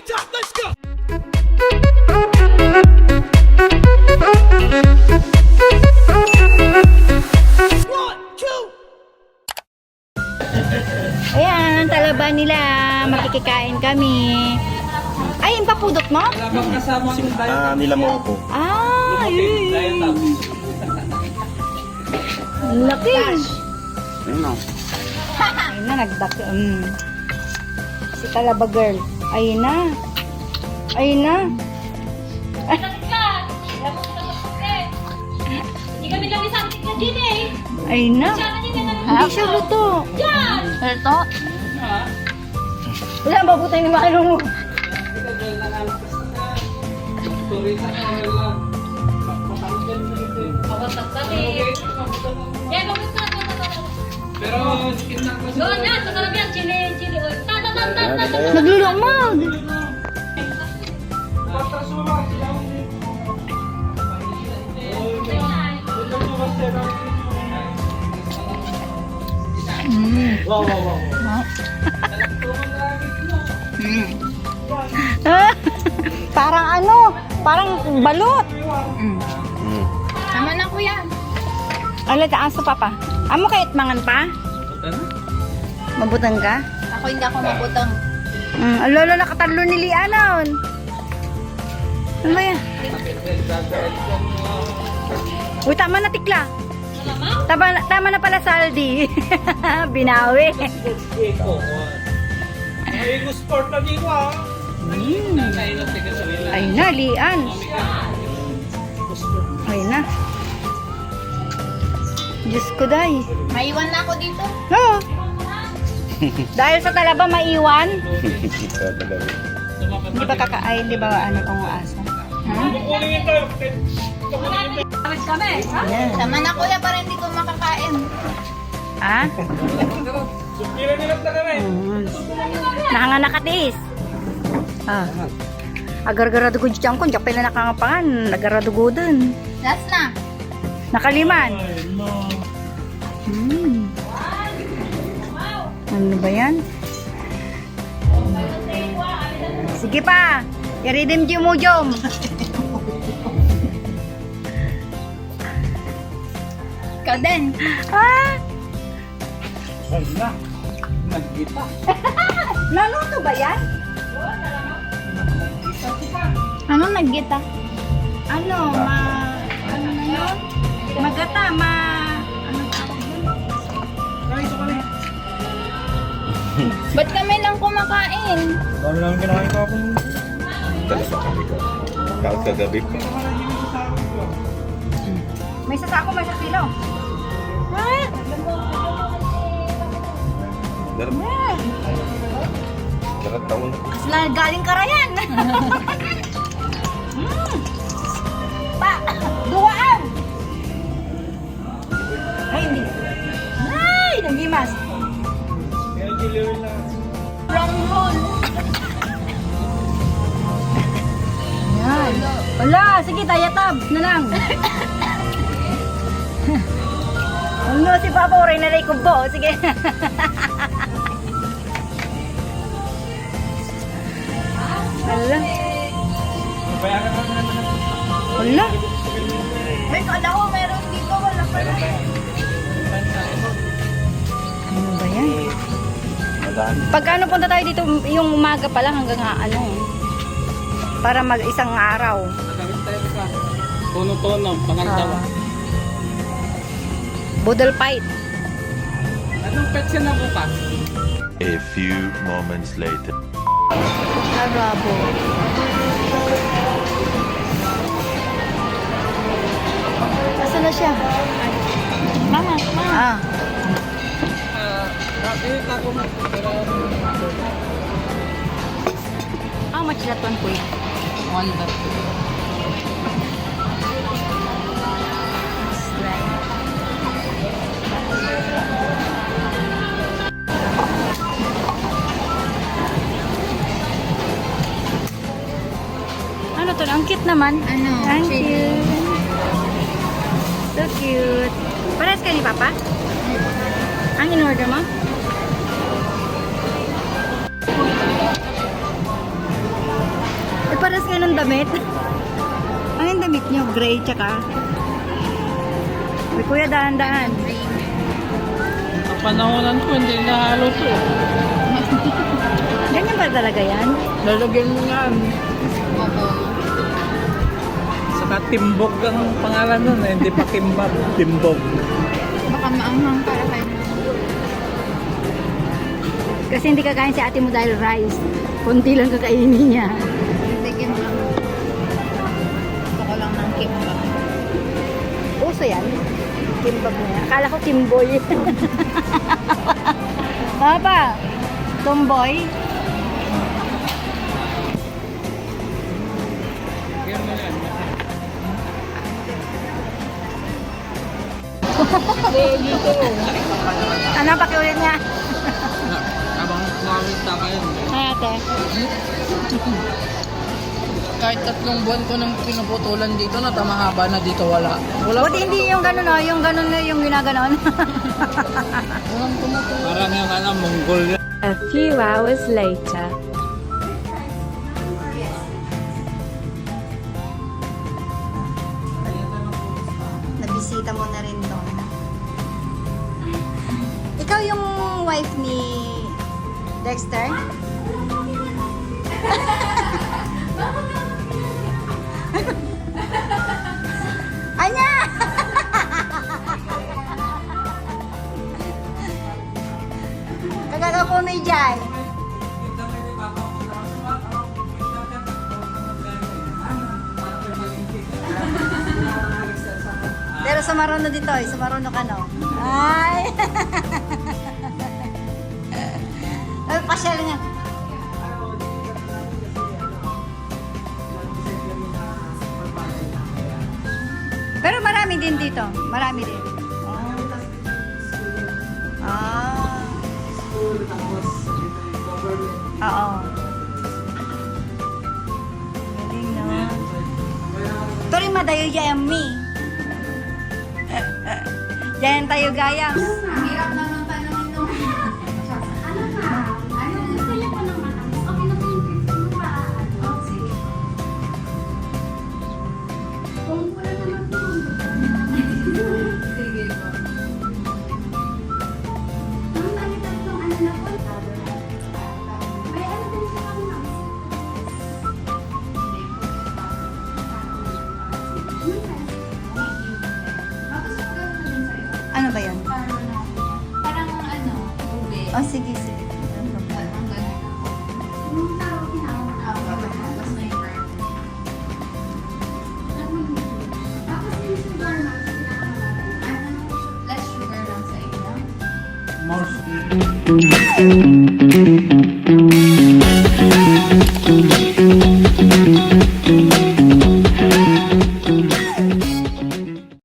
the top. Let's go. One, two. Ayan, talaba nila. Makikikain kami. Ay, yung papudot mo? Ah, nila mo po. Ah, yun. Laki. Ayun o. Ayun na, nagdak. Um. Si Talaba girl. Ayun na. Ayun na. Eh. Ayun na. Hindi siya luto. Yan! Luto? Wala, babutay ni Mano mo. Pero, Doon na, sa yan. Chili, chili oil. Ta, ta. Naglulumag. Mm. Ah, parang ano, parang balot. Mm. Mm. Tama na kuya. Ala, taan sa papa. Amo kahit mangan pa? Mabutang ka? Ako hindi ako mabutang. Mm, alolo nakatalo ni Lianon. Ano ba yan? Uy, tama na tikla. Tama, na- tama na pala saldi. Binawi. Mm. Ay na, Lian. Ay na. Diyos ko, day. Maiwan na ako dito. Oo. Dahil sa talaba maiwan, Ito talaga. Di ba kakain, di ba ano tong aso? Ha? Yan. Sama na kuya para hindi ko makakain. Ha? Mm. Nakanga nakatiis. Ah. Agar-garado ko dyan ko, dyan pala nakangapangan, nagarado ko dun. Last na. Nakaliman. Hmm. Ano ba yan? Sige pa. I-redeem mo, Jom. Ikaw din. Ah! Naluto ba yan? Ano naggita? Ano, ma... Ba't kami lang kumakain? Dali sa kami ko. Kahit kagabi ko. May sasako, may sasilo. Ah! Darap. Darap taon. Kasla galing karayan. mm. Pa, duwaan. Ay, hindi. Sige, tayatab na lang. Ano si Papa Oray na rin kubo. Sige. Wala. Wala. May kala ko meron dito. Wala pala. Ano ba yan? Pag ano punta tayo dito, yung umaga pa lang hanggang ano. Para mag isang araw. Tono-tono, pangantawa. Ah. Budol fight. Anong petsa na bukas? A few moments later. Arabo. Nasaan na siya? Mama, mama. Ah. How much that one, Kuya? Ano to? Cute naman. Ano? Thank Chili. you. So cute. Pares ka ni Papa? Ang in-order mo? pares kayo ng damit. Ano yung damit nyo? Gray tsaka? Uy, kuya, dahan-dahan. Sa panahonan ko, hindi nahalo to. Ganyan ba talaga yan? Lalagyan mo yan. Saka timbog ang pangalan nun, eh. hindi pa kimbab. Timbog. Baka maanghang para kayo. Kasi hindi kakain si ate mo dahil rice. Kunti lang kakainin niya. Tigyan lang. Gusto ko lang ng kimbap. Uso yan. Kimbab na yan. Akala ko kimboy. Papa, tomboy. Ano, pakiulit nga. Habang nakakita ka yun. Ay, ate. Kahit tatlong buwan ko nang pinuputulan dito na tamahaba na dito wala. Wala Buti hindi yung gano'n, no? Yung gano'n na yung ginaganon. Walang tumutulan. Parang yung ano, Mongol. A few hours later. Wife ni Dexter? Anya! Kagaga po may dyan. Pero sumarono dito eh. Sumarono ka no? Ay! Pasyal nga. Pero marami din dito. Marami din. Ah. Oo. Galing, no? Yung madayo dyan mi. Diyan tayo gayam. Ang hirap naman Oh, sige, sige. Yung sugar